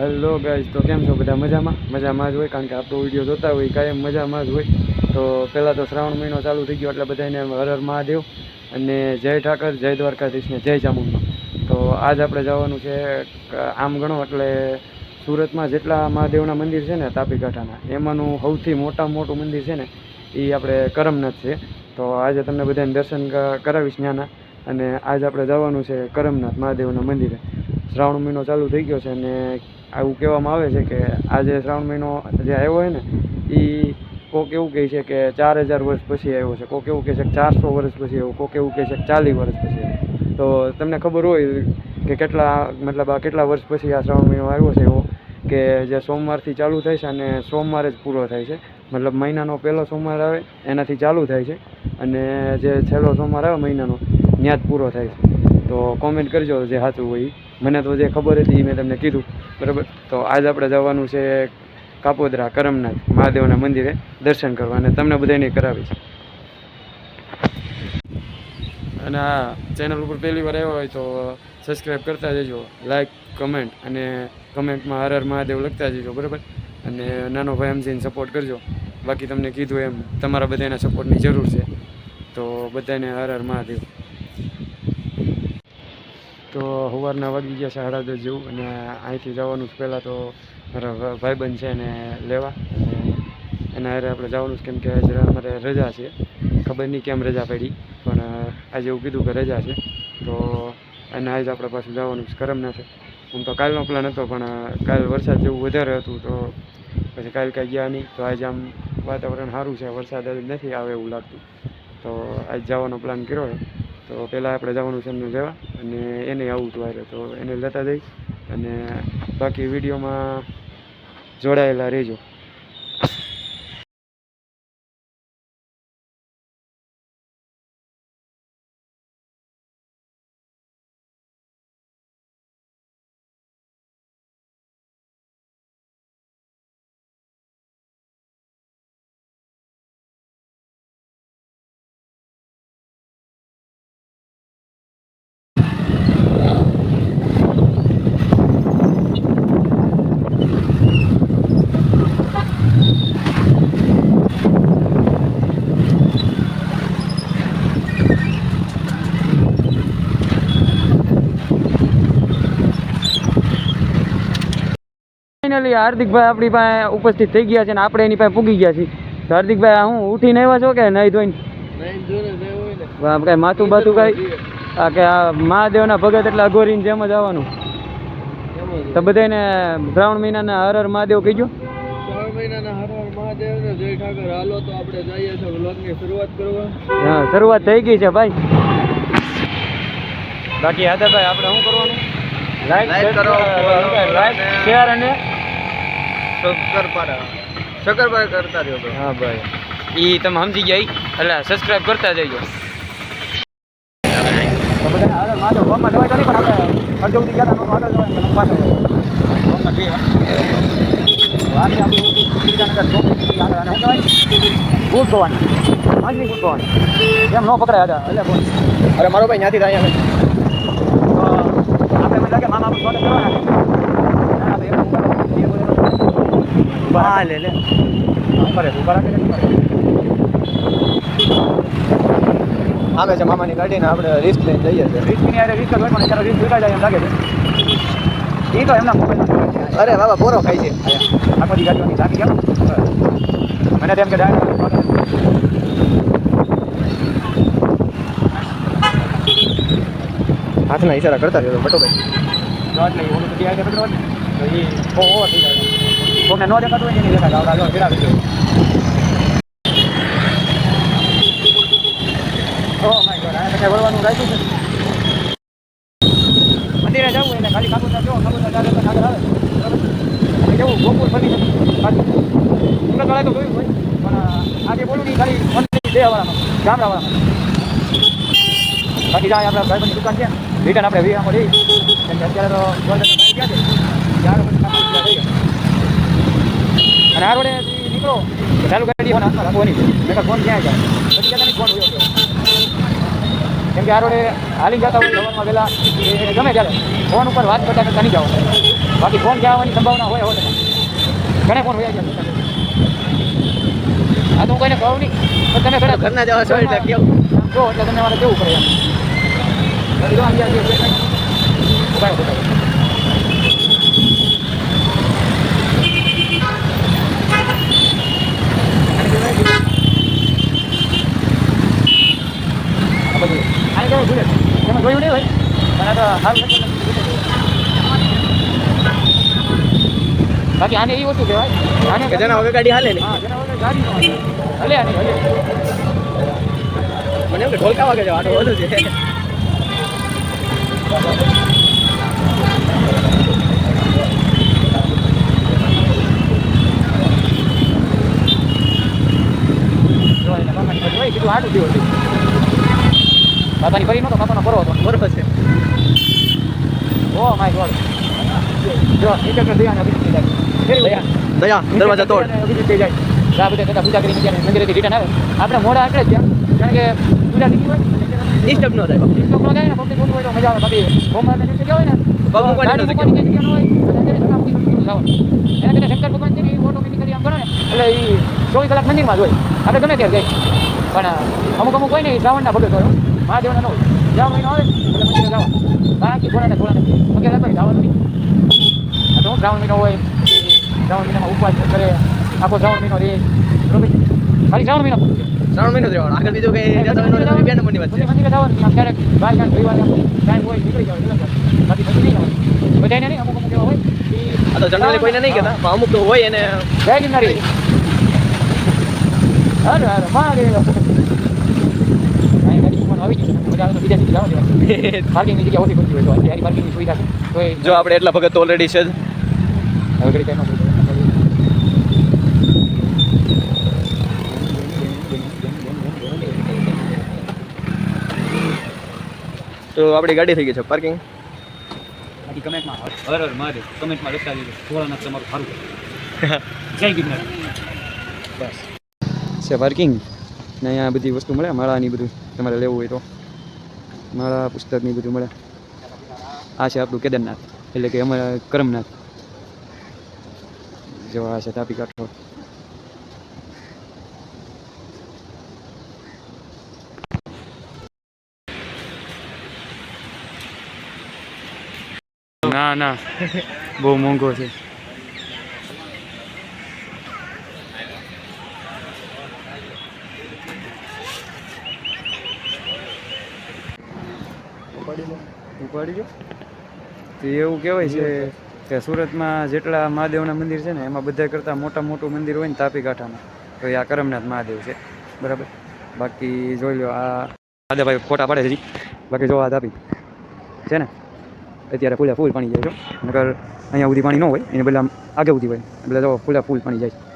Hello guys તો કેમ છો? બધા મજામાં? મજામાં જ હોય, કારણ કે આપણો વીડિયો જોતા હોય, કાયમ મજામાં જ હોય. તો પહેલાં તો શ્રાવણ મહિનો ચાલુ થઈ ગયો, એટલે બધાને હર હર મહાદેવ અને જય ઠાકર, જય દ્વારકાધીશને જય ચામુંડા. તો આજ આપણે જવાનું છે, આમ ગણો, એટલે સુરતમાં જેટલા મહાદેવના મંદિર છે ને તાપી કાંઠાના એમાંનું સૌથી મોટામાં મોટું મંદિર છે ને એ આપણે કરમનાથ છે. તો આજે તમને બધાને દર્શન કરાવીશ ત્યાંના. અને આજ આપણે જવાનું છે કરમનાથ મહાદેવના મંદિરે. શ્રાવણ મહિનો ચાલુ થઈ ગયો છે અને આવું કહેવામાં આવે છે કે આજે શ્રાવણ મહિનો જે આવ્યો હોય ને એ કોક એવું કહે છે કે ચાર હજાર વર્ષ પછી આવ્યો છે, કોક એવું કહે છે કે ચારસો વર્ષ પછી આવ્યો, કોક એવું કહે છે કે ચાલીસ વર્ષ પછી તો તમને ખબર હોય કે કેટલા, મતલબ આ કેટલા વર્ષ પછી આ શ્રાવણ મહિનો આવ્યો છે એવો, કે જે સોમવારથી ચાલુ થાય છે અને સોમવારે જ પૂરો થાય છે. મતલબ મહિનાનો પહેલો સોમવાર આવે, એનાથી ચાલુ થાય છે અને જે છેલ્લો સોમવાર આવે મહિનાનો ત્યાં જ પૂરો થાય છે. તો કોમેન્ટ કરજો જે સાચું હોય. મને તો જે ખબર હતી એ મેં તમને કીધું. બરાબર? તો આજ આપણે જવાનું છે કાપોદરા, કરમનાથ મહાદેવના મંદિરે દર્શન કરવા અને તમને બધાને કરાવીશ અને આ ચેનલ ઉપર પહેલી વાર આવ્યો હોય તો સબસ્ક્રાઈબ કરતા જજો લાઈક કમેન્ટ અને કમેન્ટમાં હર હર મહાદેવ લખતા જજો, બરાબર? અને નાનો ભાઈ સમજીને સપોર્ટ કરજો. બાકી તમને કીધું એમ, તમારા બધાના સપોર્ટની જરૂર છે. તો બધાને હર હર મહાદેવ. તો સવારના વાગી ગયા સાડા દસ જેવું અને અહીંથી જવાનું છે પહેલાં તો મારા ભાઈબંધ છે એને લેવા એના હારે આપણે જવાનું છે કેમ કે અમારે રજા છે. ખબર નહીં કેમ રજા પડી, પણ આજે એવું કીધું કે રજા છે. તો અને આજે આપણે પાછું જવાનું છે નથી હું તો કાલનો પ્લાન હતો, પણ કાલ વરસાદ જેવું વધારે હતું તો પછી કાલ કાંઈ ગયા નહીં. તો આજે આમ વાતાવરણ સારું છે, વરસાદ નથી આવે એવું લાગતું. તો આજ જવાનો પ્લાન કર્યો તો પહેલાં આપણે જવાનું છે એમને લેવા. અને એને આવું હતું હારે તો એને લેતા જઈશ. અને બાકી વિડીયોમાં જોડાયેલા રહેજો. ફાઇનલી હાર્દિકભાઈ આપણી પાસે ઉપસ્થિત થઈ ગયા છે ને આપણે એની પાસે પૂગી ગયા છીએ. હાર્દિકભાઈ હું ઉઠીને આવ્યા છો કે નહીં ધોઈને? કાંઈ માથું બાથું કાંઈ? આ કે આ મહાદેવના ભગત એટલે અઘોરીની જેમ જ આવવાનું. તો બધાને શ્રાવણ મહિનાના હર હર મહાદેવ કહીજો. હા શરૂઆત થઈ ગઈ છે ભાઈ. બાકી હાદાભાઈ આપણે શું કરવાનું? Like કરો, લાઈક શેર અને શક્કરપારા શક્કરપારા કરતા રહ્યો ભાઈ હા ભાઈ. એ તમે સમજી ગયા એટલે સબસ્ક્રાઈબ કરતા જજો. ભૂત ભવાની માંજની ભૂત ભવાની એમ ન પકડાય હતા એટલે અરે મારો ભાઈ ત્યાંથી થાય તો આપણે મને લાગે મામા આપણે સ્વાગત કરવાના છે ના, આપણે એમ ઊભા રાખીએ. એ બોલે ઊભા હા. લે લે આવે છે મામાની ગાડીને આપણે રિસ્ક લઈને જઈએ છીએ રિસ્કની અરે રિસ્ક પણ અત્યારે રિસ્ક લીધા જાય એમ લાગે છે એ તો એમના મોબાઈલ અરે બાબા બોરો ખાઈ છે આખો દી ગાડીઓની ચાકી કેમ મને તેમ કે ડાયરેક્ટ હાથના ઈશારા કરતા રહ્યો બટો ભાઈ એટલે ઓલું બધી આગળ તો એ બહુ થઈ જાય કોઈને ન દેખાતું હોય આવડા આગળ ફેરાવી દો ઓ વળવાનું રાખ્યું છે મંદિરે જવું એટલે ખાલી કાબુતા જો કાબુતા ચાલે તો આગળ આવે કેવું ફરી સુરત તો આજે બોલું નહીં ખાલી મંદિર બે વાળામાં ગામડાવાળામાં બાકી જાય આપણા ભાઈબંધની દુકાન છે આપણે વીઆમાં રહી કેમ અત્યારે તો ગયા અને આ રોડે નીકળો. ચાલુ ગાડી હોય હાથમાં રાખવાની છે મેં ફોન ક્યાં જાય. પછી નહીં ફોન હોય કેમ કે આ રોડે હાલી જતા હોય સવારમાં પહેલાં એને ગમે ત્યારે. ફોન ઉપર વાત કરતા કરતા નહીં જાઓ બાકી ફોન ક્યાં આવવાની સંભાવના હોય હોય ઘણા ફોન હોય ગયા હા તો હું કોઈને કહું નહીં. પણ તમે ઘણા ઘરના જવા છો એટલે કેવું? જો એટલે તમને મારે કેવું પડે એમ બાકી જો અહીંયા જે છે કાંઈ ઊભા રહો, ઊભા રહો. આ બધું. આને કહેવાય bullet. તમે જોયું નહીં ભાઈ આ તો હાલ નથી. બાકી આને એ વસ્તુ કહેવાય આને જેના વગર ગાડી હાલે ને હાલે. આની હલે મને એમ કે ઢોલકા વાગે છે આટો વધુ છે કીધું આટલું જેવું હતું. બાપાની ફરી નતો બાપાનો ફરો હતો. બરોબર છે. Oh my god. જો દયા બીજી અભિજીત થઈ જાય. દયા. દરવાજા તોડ. અભિજીત થઈ જાય. આ બધા બધા પૂજા કરીને જ્યારે મંદિરેથી રિટર્ન આવે. આપણે મોડા એટલે જ ત્યાં. કારણ કે પૂજા ગઈ હોય ડિસ્ટર્બ ન થાય ડિસ્ટર્બ ન થાય ને પબ્લિક ઓછું હોય તો મજા આવે. બાકી સોમવારના નીચે ગયા હોય ને ન કઈ ન હોય. એના કરતાં શંકર ભગવાન છે ને ઓટોમેટિકલી આમ કરો ને એટલે એ ચોવીસ કલાક મંદિરમાં જ હોય. આપણે ગમે ત્યારે જાય પણ અમુક અમુક હોય ને શ્રાવણના ભગત હોય. મહાદેવના ન શ્રાવણ મહિનો આવે એટલે મંદિરે જવાનું બાકી થોડા નથી વગેરે કોઈ જવાનું નહીં. તો હું શ્રાવણ મહિનો હોય શ્રાવણ મહિનામાં ઉપવાસ કરે આખો શ્રાવણ મહિનો રહે બરોબર? ખાલી શ્રાવણ મહિનો? શ્રાવણ મહિનો જ રહેવાનો. આગળ બીજું કઈ જતા હોય બે નંબરની વાત છે મંદિરે જવાનું આમ ક્યારેક બાર ગાંઠ રવિવારે આમ ટાઈમ હોય નીકળી જવાનું બાકી પછી નહીં જવાનું. બધાને નહીં અમુક અમુક એવા હોય. આ તો જનરલી કોઈને નહીં કહેતા પણ અમુક તો હોય એને. જય ગિરનારી. અરે અરે મૂકવાનું આવે બીજા સીધી જવા દેવાય. પાર્કિંગની જગ્યા ઓછી પડતી હોય તો અત્યારે પાર્કિંગની સુવિધા તો જો આપણે એટલા ભગત ઓલરેડી છે હવે ઘડી કાંઈ તો આપણી ગાડી થઈ ગઈ છે પાર્કિંગ બાકી કમેન્ટમાં હર મહાદેવ કમેન્ટમાં લખતા દેજો ભોળાનાથ તમારું સારું બસ. છે પાર્કિંગ ને અહીંયા બધી વસ્તુ મળે માળાની બધું તમારે લેવું હોય તો. માળા પુસ્તકની બધું મળે. આ છે આપણું કેદારનાથ, એટલે કે અમારા કરમનાથ. જો આ છે તાપી કાંઠો. ના ના. બહુ મોંઘો છે. ઉપાડી જો તો એવું કહેવાય છે કે સુરતમાં જેટલા મહાદેવના મંદિર છે ને, એમાં બધા કરતાં મોટા મોટું મંદિર હોય ને તાપી કાંઠામાં તો એ આ કરમનાથ મહાદેવ છે. બરાબર? બાકી જોઈ લો, આ દાદાભાઈ ફોટા પાડે છે બાકી જો આ તાપી છે ને, અત્યારે ફૂલા ફૂલ પાણી જાય છે નકર અહીંયા સુધી પાણી ન હોય, એને પહેલાં આગળ સુધી હોય. એટલે જો ફૂલા ફૂલ પાણી જાય છે.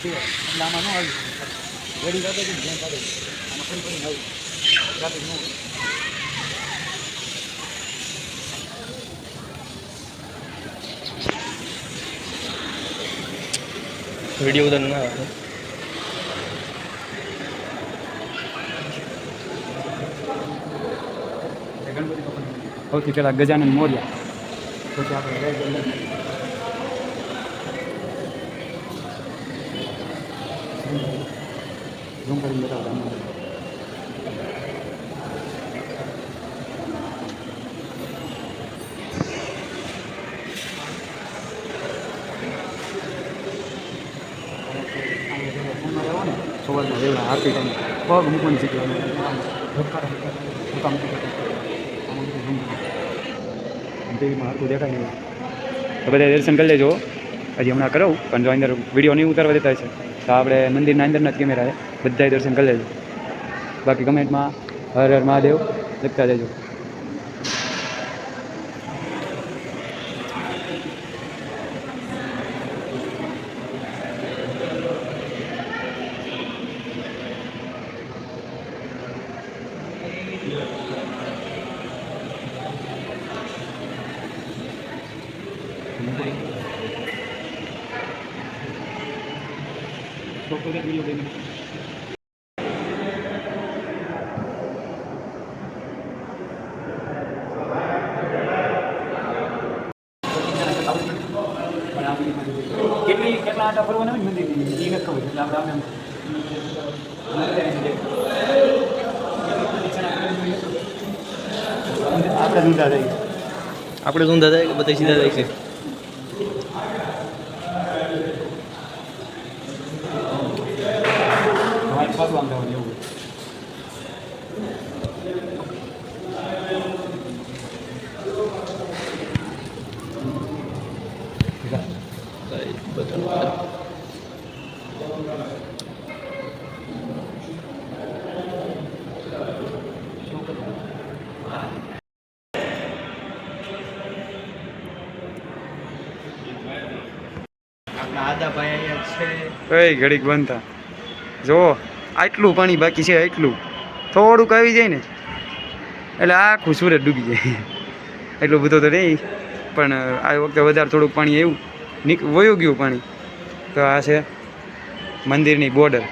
સોમવાર છે. એટલે આમાં ન આવી જેમ કાઢે આમાં ફરી ફરીને આવી ટ્રાફિક ન વીડિયો ઉધર ના આવે. સૌથી પહેલાં ગજાનંદ મોર્યા. પછી આપણે જય ગણપતિ. ઝૂમ કરીને બતાવો. સવારના વહેલા આરતી ટાઈમે પગ મૂકવાની કરીને. ટીવીમાં હરખું દેખાય નહીં તો બધા દર્શન કરી લેજો હજી હમણાં કરાવું, પણ જો અંદર વીડિયો નહીં ઉતારવા દેતા છે તો આપણે મંદિરના અંદરના જ કેમેરા બધાય દર્શન કરી લેજો. બાકી કમેન્ટમાં હર હર મહાદેવ લખતા દેજો વીડિયો રામ રામ એમ આપણે ઊંધા થઈ આપણે શું જાય કે બધા સીધા જાય છે પાછું આમ જવાનું એવું આપણા આદાભાઈ અહીંયા છે. કઈ ઘડીક બંધ થા જો આટલું પાણી બાકી છે આટલું. થોડુંક આવી જાય ને. એટલે આખું સુરત ડૂબી જાય. એટલું બધું તો નહીં પણ આ વખતે વધારે થોડુંક પાણી એવું નીક વયું ગયું પાણી. તો આ છે મંદિરની બોર્ડર.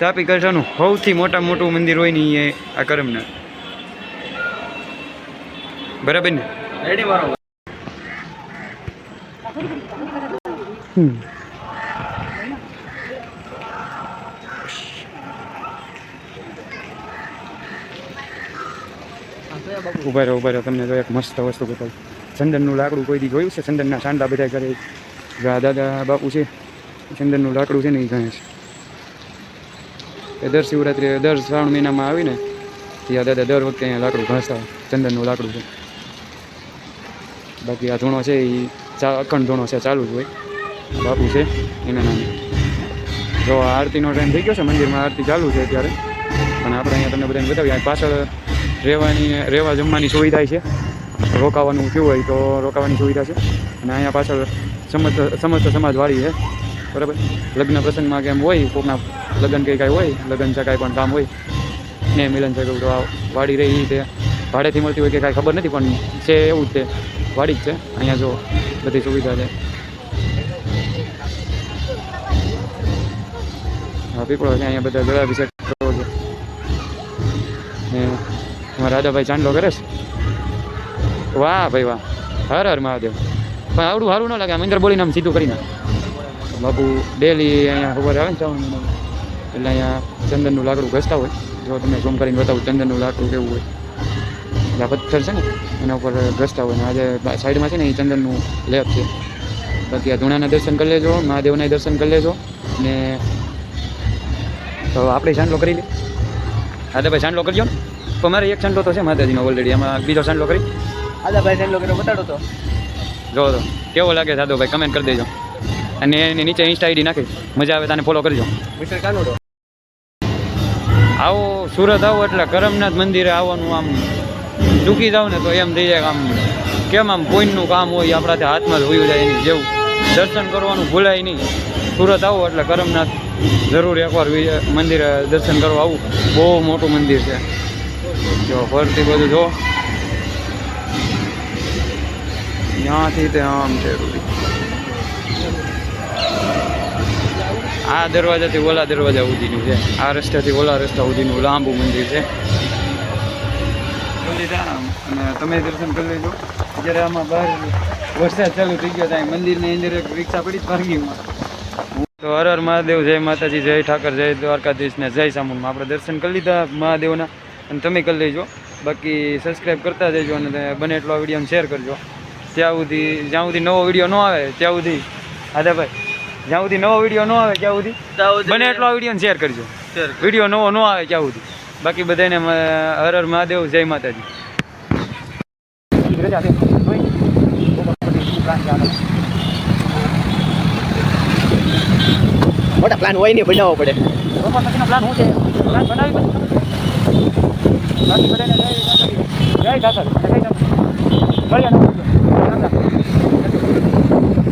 તાપી કરશાનું સૌથી મોટા મોટું મંદિર હોય ને એ આ કરમના. બરાબર ને? ઊભા રહો ઊભા રહો, તમને તો એક મસ્ત વસ્તુ બતાવું. ચંદનનું લાકડું કોઈ દી જોયું છે? ચંદનના સાંડા બધા કરે દાદા, બાપુ છે. ચંદનનું લાકડું છે ને એ ગણે એ દર શિવરાત્રિ દર શ્રાવણ મહિનામાં આવીને ત્યાં દાદા દર વખતે અહીંયા લાકડું ઘાસતા ચંદનનું લાકડું છે. બાકી આ ધૂણો છે એ અખંડ ધૂણો છે, ચાલુ જ હોય. બાપુ છે, એના નામે. જો આરતીનો ટાઈમ થઈ ગયો છે, મંદિરમાં આરતી ચાલુ છે અત્યારે. પણ આપણે અહીંયા તમને બધાને બતાવીએ પાછળ રહેવાની, રહેવા જમવાની સુવિધા છે. રોકાવાનું થયું હોય તો રોકાવાની સુવિધા છે. અને અહીંયા પાછળ સમસ્ત સમસ્ત સમાજવાળી છે. બરાબર? લગ્ન પ્રસંગમાં કેમ હોય, કોકના લગ્ન કંઈ કાંઈ હોય, લગ્ન છે કાંઈ પણ કામ હોય. ને મિલન છે તો આ વાડી રહી તે ભાડેથી મળતી હોય કે કાંઈ ખબર નથી, પણ છે એવું જ તે વાડી જ છે. અહીંયા જો બધી સુવિધા છે. પીપળો છે, અહીંયા બધા જળાભિષેક કરવો છે. ને અમારા રાધાભાઈ ચાંદલો કરે છે. વાહ ભાઈ વાહ, હર હર મહાદેવ. પણ આવડું સારું ન લાગે, આમ અંદર બોલીને આમ સીધું કરી નાખ. બાપુ ડેલી અહીંયા ખબર આવે ને ચાવન એટલે અહીંયા ચંદનનું લાકડું ઘસતા હોય. જો તમને ઝૂમ કરીને બતાવું, ચંદનનું લાકડું કેવું હોય. એટલે આ પથ્થર છે ને, એના ઉપર ઘસતા હોય. ને આજે સાઈડમાં છે ને, એ ચંદનનું લેપ છે. બાકી આ ધૂણાના દર્શન કરી લેજો, મહાદેવના દર્શન કરી લેજો. ને તો આપણે ચાંદલો કરી લઈએ. હા ભાઈ સાંડલો કરજો ને. તો મારે એક ચાંદલો તો છે માતાજીનો ઓલરેડી એમાં બીજો ચાંદલો કરી. આદાભાઈ ને કર્યો બતાડો તો. જો તો કેવો લાગે સાદો ભાઈ કમેન્ટ કરી દેજો. અને એની નીચે ઇન્સ્ટા આઈડી નાખી. મજા આવે તને ફોલો કરજો. મિસ્ટર કાનુડો. આવો સુરત આવો એટલે કરમનાથ મંદિરે આવવાનું આમ ચૂકી જાવ ને તો એમ થઈ જાય આમ કેમ આમ કોઈનું કામ હોય આપણાથી હાથમાં જ હોયું જાય એની જેવું. દર્શન કરવાનું ભૂલાય નહીં. સુરત આવો એટલે કરમનાથ જરૂર એકવાર મંદિરે દર્શન કરવા આવું. બહુ મોટું મંદિર છે. જો ફરતી બધું જો. ત્યાંથી તે આમ છે આ દરવાજાથી ઓલા દરવાજા સુધીનું છે. આ રસ્તાથી ઓલા રસ્તા સુધીનું લાંબુ મંદિર છે. જા. અને તમે દર્શન કરી લેજો. જ્યારે આમાં બહાર વરસાદ ચાલુ થઈ ગયો ત્યાં મંદિરની અંદર એક રિક્ષા પડી પાર્કિંગમાં તો હર હર મહાદેવ જય માતાજી જય ઠાકર જય દ્વારકાધીશ ને જય સામુંડમાં આપણે દર્શન કરી લીધા મહાદેવના અને તમે કરી લેજો. બાકી સબસ્ક્રાઈબ કરતા જજો અને બને એટલો વિડીયોને શેર કરજો. ત્યાં સુધી જ્યાં સુધી નવો વીડિયો ન આવે ત્યાં સુધી. આદાભાઈ જ્યાં સુધી નવો વીડિયો ન આવે ત્યાં સુધી બને એટલો વિડીયોને શેર કરજો. વીડિયો નવો ન આવે ત્યાં સુધી. બાકી બધાને હર હર મહાદેવ જય માતાજી. મોટા પ્લાન હોય નહીં બનાવવો પડે પ્લાન શું છે પ્લાન બનાવી પછી જય ઠાકર જય ઠાકર